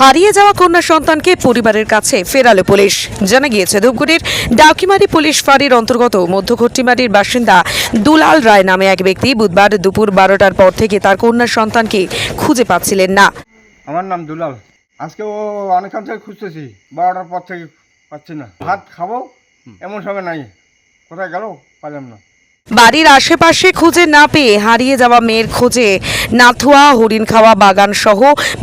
হারিয়ে যাওয়া কন্যা সন্তানকে পরিবারের কাছে ফেরালো পুলিশ। জানা গিয়েছে ধূপগুড়ির ডাকিমারি পুলিশ ফাঁড়ির অন্তর্গত মধ্যঘট্টিমারির বাসিন্দা দুলাল রায় নামে এক ব্যক্তি বুধবার দুপুর বারোটার পর থেকে তার কন্যা সন্তানকে খুঁজে পাচ্ছিলেন না। আমার নাম দুলাল। আজকে ও অনেকক্ষণ থেকে খুঁজতেছি বারোটার পর থেকে পাচ্ছি না। ভাত খাব এমন সময় নাই। কোথায় গেল? পাইলাম না। বাড়ির আশেপাশে খুঁজে না পেয়ে হারিয়ে যাওয়া মেয়ের খোঁজে নাথুয়া, হরিণখাওয়া বাগান সহ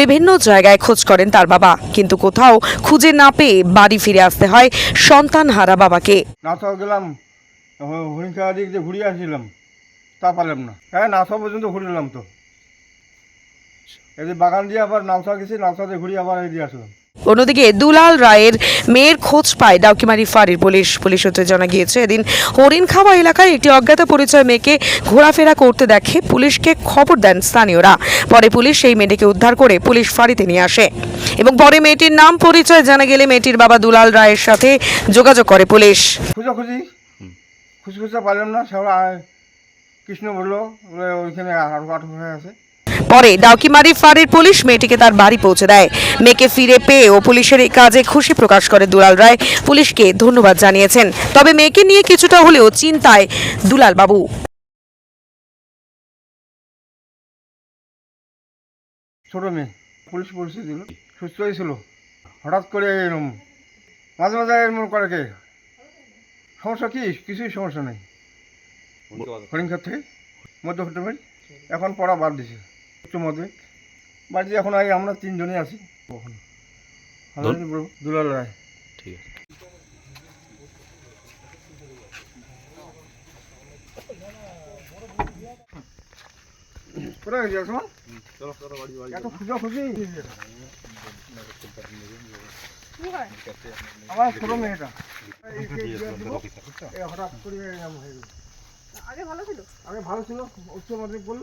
বিভিন্ন জায়গায় খোঁজ করেন তার বাবা। কিন্তু কোথাও খুঁজে না পেয়ে বাড়ি ফিরে আসতে হয় সন্তান হারা বাবাকে। নাথা গেলাম হরিণখা দিক দিয়ে ঘুরিয়ে আসছিলাম, তা পারলাম না। হ্যাঁ নাথা পর্যন্ত ঘুরিলাম তো। এদিকে বাগান দিয়ে আবার নাওসা গেছি দিয়ে ঘুরিয়ে আবার এদিকে আসলাম। অন্যদিকে দুলাল রায়ের মেয়ের খোঁজ পায় ডাউকিমারি ফাঁড়ির পুলিশ। পুলিশ সূত্রে জানা গিয়েছে, এদিন হরিণখাওয়া এলাকায় একটি অজ্ঞাত পরিচয় মেয়েকে ঘোরাফেরা করতে দেখে পুলিশকে খবর দেন স্থানীয়রা। পরে পুলিশ সেই মেয়েটিকে উদ্ধার করে পুলিশ ফাঁড়িতে নিয়ে আসে এবং পরে মেয়েটির নাম পরিচয় জানা গেলে মেয়েটির বাবা দুলাল রায়ের সাথে যোগাযোগ করে পুলিশ। খুঁজাখুঁজি? খুঁজে পারলাম না সব কৃষ্ণ বলল ওইখানে আটক হয়ে আছে। পরে ডাউকিমারি ফাঁড়ির পুলিশ মেয়েটিকে তার বাড়ি পৌঁছে দেয়। মেয়েকে ফিরে পেয়ে ও পুলিশের এই কাজে খুশি প্রকাশ করে দুলাল রায়। পুলিশকে ধন্যবাদ জানিয়েছেন। তবে মেয়েকে নিয়ে কিছুটা হলেও চিন্তায় দুলাল বাবু। ছোটো মেয়ে পুলিশ পরিচয় দিল সুস্থই ছিল হঠাৎ করে এরকম মাঝে মাঝে এরকম করে কে? সমস্যা কি? কিছুই সমস্যা নেই। হরিণঘাট থেকে মধ্য এখন পড়া বাদ দিছে। উচ্চ মাধ্যমিক বাড়িতে এখন আগে আমরা তিনজনই আছি। কখন দুলাল রায়। ঠিক আছে। কোথায় গেছি এখন? এত খুঁজা খুঁজি আমার ছোট মেয়েটা। হঠাৎ করে এরকম হয়ে গেল। আগে ভালো ছিল উচ্চ মাধ্যমিক বলল